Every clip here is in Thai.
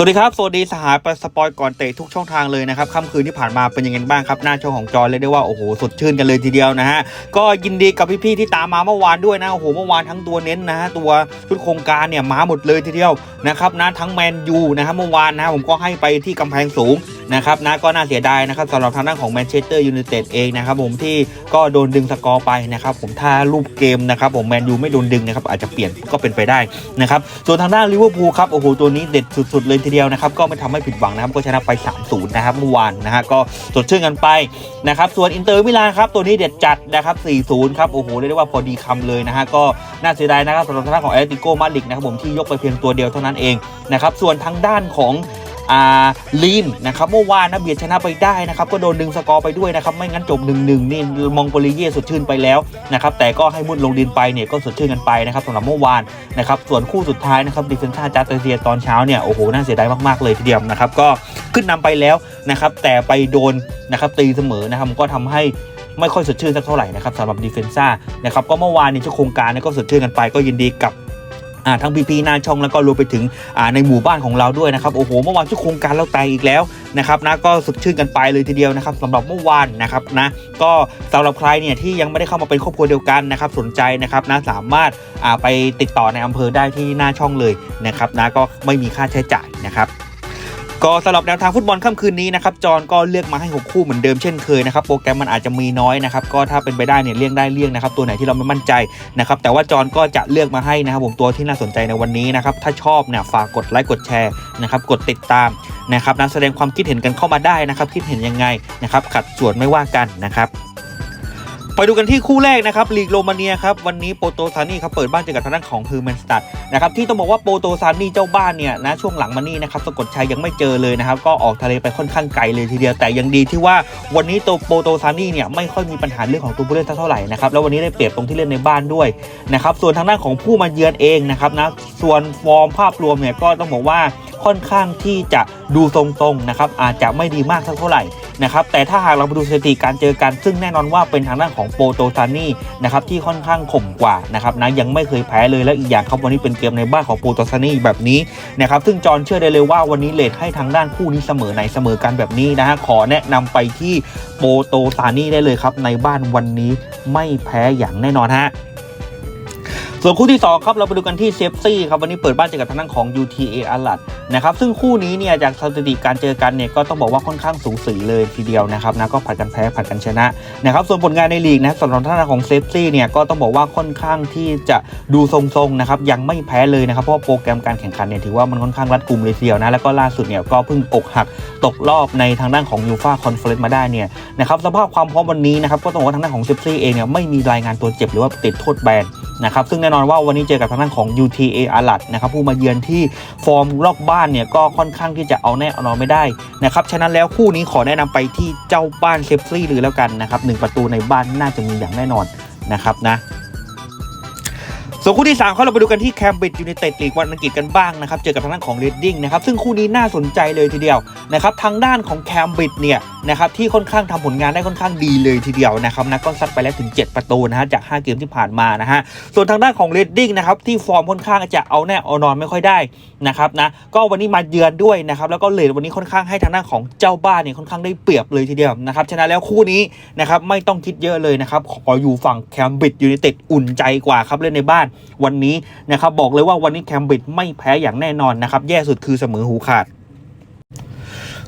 สวัสดีครับสวัสดีสหายสปอยก่อนเตะทุกช่องทางเลยนะครับค่ำคืนที่ผ่านมาเป็นยังไงบ้างครับ หน้าช่องของจอเลยได้ว่าโอ้โหสดชื่นกันเลยทีเดียวนะฮะก็ยินดีกับพี่ๆที่ตามมาเมื่อวานด้วยนะโอ้โหเมื่อวานทั้งตัวเน้นนะฮะตัวชุดโครงการเนี่ยมาหมดเลยทีเดียวนะครับนะทั้งแมนยูนะครับเมื่อวานนะผมก็ให้ไปที่กำแพงสูง นะครับนะก็น่าเสียดายนะครับสำหรับทางด้านของแมนเชสเตอร์ยูไนเต็ดเองนะครับผมที่ก็โดนดึงสกอร์ไปนะครับผมถ้ารูปเกมนะครับผมแมนยูไม่โดนดึงนะครับอาจจะเปลี่ยนก็เป็นไปได้นะครับส่วนทางด้านลิเวอร์พูลครับโอ้โหตัวนี้เด็ดสุด ๆ เลยทีเดียวนะครับก็ไม่ทำให้ผิดหวังนะครับก็ชนะไป 3-0 นะครับเมื่อวานนะฮะก็สดชื่นกันไปนะครับส่วนอินเตอร์มิลานครับตัวนี้เด็ดจัดนะครับ 4-0 ครับโอ้โหเรียกได้ว่าพอดีคำเลยนะฮะก็น่าเสียดายนะครับสำหรับทางด้านของแอตติโกมาดริดนะครับผมที่ยกไปเพียงตัวเดียวเท่านั้นเองนะครับส่วนทางด้านของ อ่าลีนนะครับเมื่อวานนะเบียดชนะไปได้นะครับก็โดนดึงสกอร์ไปด้วยนะครับไม่งั้นจบ1นหนึ่งนี่มองโกลีเย่สดชื่นไปแล้วนะครับแต่ก็ให้มุดลงดินไปเนี่ยก็สดชื่นกันไปนะครับสำหรับเมื่อวานนะครับส่วนคู่สุดท้ายนะครับดิเฟนซ่าจาเตเซียตอนเช้าเนี่ยโอ้โหน่าเสียดายมากๆเลยทีเดียวนะครับก็ขึ้นนำไปแล้วนะครับแต่ไปโดนนะครับตีเสมอนะครับก็ทำให้ไม่ค่อยสดชื่นสักเท่าไหร่นะครับสำหรับดิเฟนซ่านะครับก็เมื่อวานนี้เจ้าโครงการก็สดชื่นกันไปก็ยินดีกับ ทั้งพีพีหน้าช่องแล้วก็รวมไปถึงอ่าในหมู่บ้านของเราด้วยนะครับโอ้โหเมื่อวานชุดโครงการเราแตกอีกแล้วนะครับนะก็สดชื่นกันไปเลยทีเดียวนะครับสำหรับเมื่อวานนะครับนะก็สำหรับใครเนี่ยที่ยังไม่ได้เข้ามาเป็นครอบครัวเดียวกันนะครับสนใจนะครับนะสามารถอ่าไปติดต่อในอำเภอได้ที่หน้าช่องเลยนะครับนะก็ไม่มีค่าใช้จ่ายนะครับ ก็สำหรับแนวทางฟุตบอลค่ำคืนนี้นะครับจอห์นก็เลือกมาให้ 6 คู่เหมือนเดิมเช่นเคยนะครับโปรแกรมมันอาจจะมีน้อยนะครับก็ถ้าเป็นไปได้เนี่ยเลี่ยงได้เลี่ยงนะครับตัวไหนที่เราไม่มั่นใจนะครับแต่ว่าจอห์นก็จะเลือกมาให้นะครับผมตัวที่น่าสนใจในวันนี้นะครับถ้าชอบเนี่ยฝากกดไลค์กดแชร์นะครับกดติดตามนะครับนะแสดงความคิดเห็นกันเข้ามาได้นะครับคิดเห็นยังไงนะครับขัดส่วนไม่ว่ากันนะครับ ไปดูกันที่คู่แรกนะครับลีกโรมาเนียครับวันนี้โปโตซานีครับเปิดบ้านเจอกับทางด้านของฮือแมนสตัดนะครับที่ต้องบอกว่าโปโตซานีเจ้าบ้านเนี่ยนะช่วงหลังมานี่นะครับสะกดชัยยังไม่เจอเลยนะครับก็ออกทะเลไปค่อนข้างไกลเลยทีเดียว แต่ยังดีที่ว่าวันนี้ตัวโปโตซานีเนี่ยไม่ค่อยมีปัญหาเรื่องของตัวผู้เล่นเท่าไหร่นะครับแล้ววันนี้ได้เปรียบตรงที่เล่นในบ้านด้วยนะครับส่วนทางด้านของผู้มาเยือนเองนะครับนะส่วนฟอร์มภาพรวมเนี่ยก็ต้องบอกว่าค่อนข้างที่จะดูทรงๆนะครับอาจจะไม่ดีมากสักเท่าไหร่นะครับแต่ถ้าหากเราไปดูสถิติการเจอกันซึ่งแน่นอนว่าเป็นทางด้านของโปโตซานี่นะครับที่ค่อนข้างข่มกว่านะครับนะยังไม่เคยแพ้เลยแล้วอีกอย่างครับวันนี้เป็นเกมในบ้านของโปโตซานี่แบบนี้นะครับซึ่งจอห์นเชื่อได้เลยว่าวันนี้เลทให้ทางด้านคู่นี้เสมอในเสมอกันแบบนี้นะฮะขอแนะนำไปที่โปโตซานี่ได้เลยครับในบ้านวันนี้ไม่แพ้อย่างแน่นอนฮะ ส่วนคู่ที่ 2 ครับ เราไปดูกันที่เซฟซี่ครับ วันนี้เปิดบ้านเจอกับทางด้านของ UTA อาลัดนะครับซึ่งคู่นี้เนี่ยจากสถิติการเจอกันเนี่ยก็ต้องบอกว่าค่อนข้างสูงสีเลยทีเดียวนะครับนะก็ผัดกันแพ้ผัดกันชนะนะครับส่วนผลงานในลีกนะสำหรับทางด้านของเซฟซี่เนี่ยก็ต้องบอกว่าค่อนข้างที่จะดูทรงๆนะครับยังไม่แพ้เลยนะครับเพราะโปรแกรมการแข่งขันเนี่ยถือว่ามันค่อนข้างรัดกุมเลยทีเดียวนะแล้วก็ล่าสุดเนี่ยก็เพิ่งอกหักตกรอบในทางด้านของยูฟาคอนเฟอเรนซ์มาได้เนี่ยนะครับสภาพความพร้อมวันนี้นะครับก็ต้องบอกว่าทางด้านของเซฟซี่เองเนี่ยไม่มีรายงานตัวเจ็บหรือว่าติดโทษแบน นะครับซึ่งแน่นอนว่าวันนี้เจอกับทางด้านของ UTA อาลัดนะครับผู้มาเยือนที่ฟอร์มรอบบ้านเนี่ยก็ค่อนข้างที่จะเอาแน่เอานอนไม่ได้นะครับฉะนั้นแล้วคู่นี้ขอแนะนำไปที่เจ้าบ้านเซฟซี่เลยแล้วกันนะครับหนึ่งประตูในบ้านน่าจะมีอย่างแน่นอนนะครับนะส่วนคู่ที่ 3เขาเราไปดูกันที่แคมบริดจ์ยูไนเต็ดลีกวันอังกฤษกันบ้างนะครับ เจอกับทางด้านของเรดดิ้งนะครับ ซึ่งคู่นี้น่าสนใจเลยทีเดียวนะครับ ทางด้านของแคมบริดจ์เนี่ยนะครับที่ค่อนข้างทำผลงานได้ค่อนข้างดีเลยทีเดียวนะครับนะก็ซัดไปแล้วถึง 7 ประตูนะฮะจาก 5 เกมที่ผ่านมานะฮะส่วนทางด้านของเรดดิ้งนะครับที่ฟอร์มค่อนข้างจะเอาแน่เอานอนไม่ค่อยได้นะครับนะก็วันนี้มาเยือนด้วยนะครับแล้วก็เลดวันนี้ค่อนข้างให้ทางด้านของเจ้าบ้านเนี่ยค่อนข้างได้เปรียบเลยทีเดียวนะครับฉะนั้นแล้วคู่นี้นะครับไม่ต้องคิดเยอะเลยนะครับขออยู่ฝั่งแคมบริดจ์ยูไนเต็ดอุ่นใจกว่าครับเล่นในบ้านวันนี้นะครับบอกเลยว่าวันนี้แคมบริดจ์ไม่แพ้อย่างแน่นอนนะครับแย่สุดคือเสมอหูขาด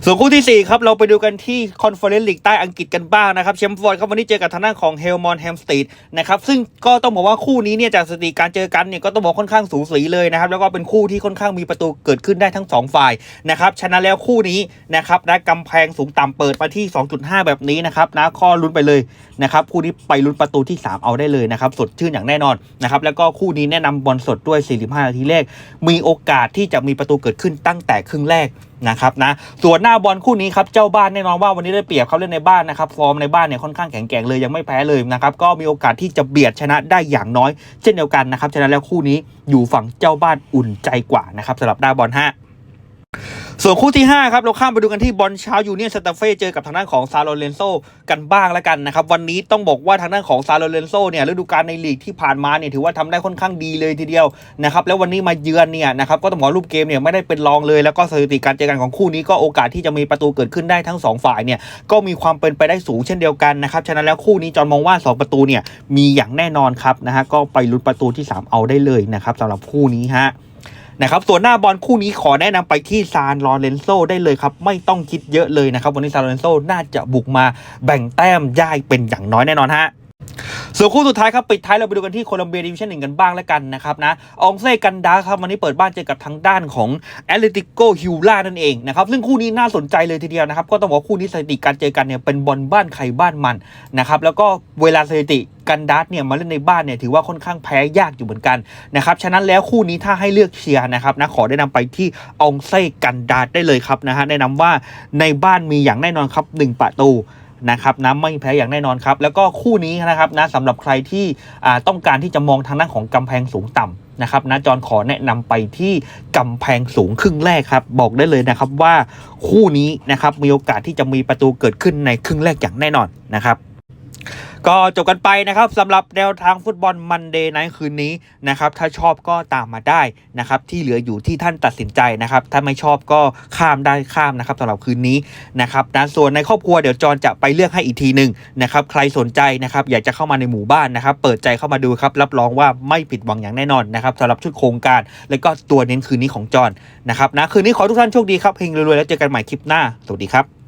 ส่วนคู่ที่ 4 ครับเราไปดูกันที่คอนเฟอเรนซ์ลีกใต้อังกฤษกันบ้างนะครับแชมป์ฟอร์ดครับวันนี้เจอกับทางด้านของเฮลมอนแฮมสตีดนะครับซึ่งก็ต้องบอกว่าคู่นี้เนี่ยจากสถิติการเจอกันเนี่ยก็ต้องบอกค่อนข้างสูสีเลยนะครับแล้วก็เป็นคู่ที่ค่อนข้างมีประตูเกิดขึ้นได้ทั้ง 2 ฝ่ายนะครับชนะแล้วคู่นี้นะครับนะกำแพงสูงต่ำเปิดมาที่ 2.5 แบบนี้นะครับนะข้อลุ้นไปเลยนะครับคู่นี้ไปลุ้นประตูที่ 3 เอาได้เลยนะครับสดชื่นอย่างแน่นอนนะครับแล้วก็คู่นี้แนะนำบอลสดด้วย 45 นาทีแรกมีโอกาสที่จะมีประตูเกิดขึ้นตั้งแต่ครึ่งแรก นะครับนะส่วนหน้าบอลคู่นี้ครับเจ้าบ้านแน่นอนว่าวันนี้ได้เปรียบเขาเล่นในบ้านนะครับฟอร์มในบ้านเนี่ยค่อนข้างแข็งแกร่งเลยยังไม่แพ้เลยนะครับก็มีโอกาสที่จะเบียดชนะได้อย่างน้อย เช่นเดียวกันนะครับฉะนั้นแล้วคู่นี้อยู่ฝั่งเจ้าบ้านอุ่นใจกว่านะครับสำหรับหน้าบอล5 ส่วนคู่ที่ 5 ครับ เราข้ามไปดูกันที่บอลเช้ายูเนียนสตาเฟ่เจอกับทางด้านของซาโลเรนโซกันบ้างแล้วกันนะครับ วันนี้ต้องบอกว่าทางด้านของซาโลเรนโซเนี่ยฤดูกาลในลีกที่ผ่านมาเนี่ยถือว่าทำได้ค่อนข้างดีเลยทีเดียวนะครับแล้ววันนี้มาเยือนเนี่ยนะครับก็ต้องบอกรูปเกมเนี่ยไม่ได้เป็นรองเลยแล้วก็สถิติการเจอกันของคู่นี้ก็โอกาสที่จะมีประตูเกิดขึ้นได้ทั้งสองฝ่ายเนี่ยก็มีความเป็นไปได้สูงเช่นเดียวกันนะครับฉะนั้นแล้วคู่นี้จอห์นมองว่าสองประตูเนี่ยมีอย่างแน่นอนครับนะฮะก็ไปลุ้นประตูที่สามเอาได้เลยนะครับสำหรับคู่นี้ฮะ นะครับส่วนหน้าบอลคู่นี้ขอแนะนำไปที่ซานลอเรนโซได้เลยครับ ไม่ต้องคิดเยอะเลยนะครับ วันนี้ซานลอเรนโซน่าจะบุกมาแบ่งแต้มย่ายเป็นอย่างน้อยแน่นอนฮะ ส่วนคู่สุดท้ายครับปิดท้ายเราไปดูกันที่โคลัมเบียดิวิชั่นหนึ่งกันบ้างแล้วกันนะครับนะอองเซ่กันดาครับวันนี้เปิดบ้านเจอกับทางด้านของแอตเลติโกฮิวล่านั่นเองนะครับซึ่งคู่นี้น่าสนใจเลยทีเดียวนะครับก็ต้องบอกคู่นี้สถิติการเจอกันเนี่ยเป็นบอลบ้านใครบ้านมันนะครับแล้วก็เวลาสถิติกันดาเนี่ยมาเล่นในบ้านเนี่ยถือว่าค่อนข้างแพ้ยากอยู่เหมือนกันนะครับฉะนั้นแล้วคู่นี้ถ้าให้เลือกเชียร์นะครับนะขอแนะนำไปที่อองเซ่กันดาได้เลยครับนะฮะแนะนำว่าในบ้านมีอย่างแน่นอนครับหนึ่งประตู นะครับนะไม่แพ้อย่างแน่นอนครับ แล้วก็คู่นี้นะครับนะสำหรับใครที่ต้องการที่จะมองทางด้านของกำแพงสูงต่ำนะครับนะจอนขอแนะนำไปที่กำแพงสูงครึ่งแรกครับ บอกได้เลยนะครับว่าคู่นี้นะครับมีโอกาสที่จะมีประตูเกิดขึ้นในครึ่งแรกอย่างแน่นอนนะครับ ก็จบกันไปนะครับสำหรับแนวทางฟุตบอลมันเดย์ไนท์คืนนี้นะครับถ้าชอบก็ตามมาได้นะครับที่เหลืออยู่ที่ท่านตัดสินใจนะครับถ้าไม่ชอบก็ข้ามได้ข้ามนะครับสำหรับคืนนี้นะครับนะส่วนในครอบครัวเดี๋ยวจอนจะไปเลือกให้อีกทีหนึ่งนะครับใครสนใจนะครับอยากจะเข้ามาในหมู่บ้านนะครับเปิดใจเข้ามาดูครับรับรองว่าไม่ผิดหวังอย่างแน่นอนนะครับสำหรับชุดโครงการ แล้วก็ตัวเน้นคืนนี้ของจอนนะครับนะคืนนี้ขอทุกท่านโชคดีครับเฮงรวยๆแล้วเจอกันใหม่คลิปหน้าสวัสดีครับ